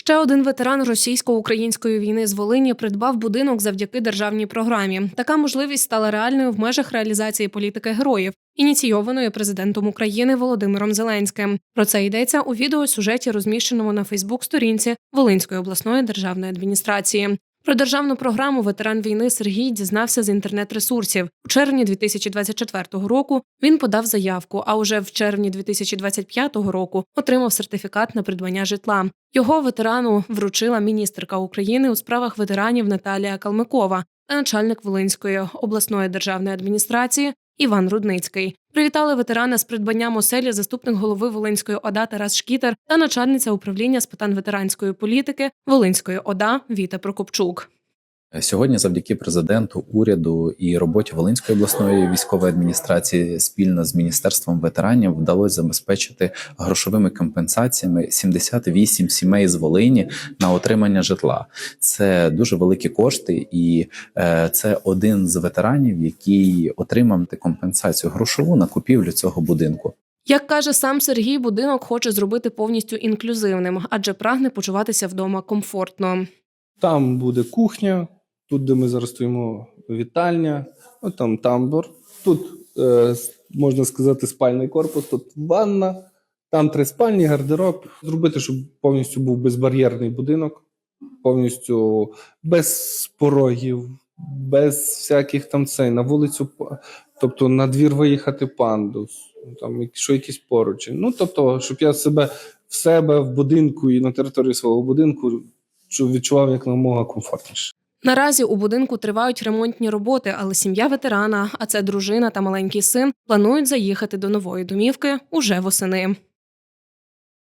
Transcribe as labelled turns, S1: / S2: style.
S1: Ще один ветеран російсько-української війни з Волині придбав будинок завдяки державній програмі. Така можливість стала реальною в межах реалізації політики героїв, ініційованої президентом України Володимиром Зеленським. Про це йдеться у відеосюжеті, розміщеному на Фейсбук-сторінці Волинської обласної державної адміністрації. Про державну програму ветеран війни Сергій дізнався з інтернет-ресурсів. У червні 2024 року він подав заявку, а уже в червні 2025 року отримав сертифікат на придбання житла. Його ветерану вручила міністерка України у справах ветеранів Наталія Калмикова та начальник Волинської обласної державної адміністрації Іван Рудницький. Привітали ветерана з придбанням оселі заступник голови Волинської ОДА Тарас Шкітер та начальниця управління з питань ветеранської політики Волинської ОДА Віта Прокопчук.
S2: Сьогодні, завдяки президенту, уряду і роботі Волинської обласної військової адміністрації спільно з міністерством ветеранів вдалося забезпечити грошовими компенсаціями 78 сімей з Волині на отримання житла. Це дуже великі кошти, і е, це один з ветеранів, який отримав компенсацію грошову на купівлю цього будинку.
S1: Як каже сам Сергій, будинок хоче зробити повністю інклюзивним, адже прагне почуватися вдома комфортно.
S3: Там буде кухня, тут, де ми зараз стоїмо, вітальня, от там тамбур. Тут е, можна сказати спальний корпус, тут ванна, там три спальні, гардероб. Зробити, щоб повністю був безбар'єрний будинок, повністю без порогів, без всяких там цей, на вулицю, тобто на двір виїхати пандус, там якщо якісь поручі. Ну тобто, щоб я себе в себе в будинку і на території свого будинку відчував як намога комфортніше.
S1: Наразі у будинку тривають ремонтні роботи, але сім'я ветерана, а це дружина та маленький син, планують заїхати до нової домівки уже восени.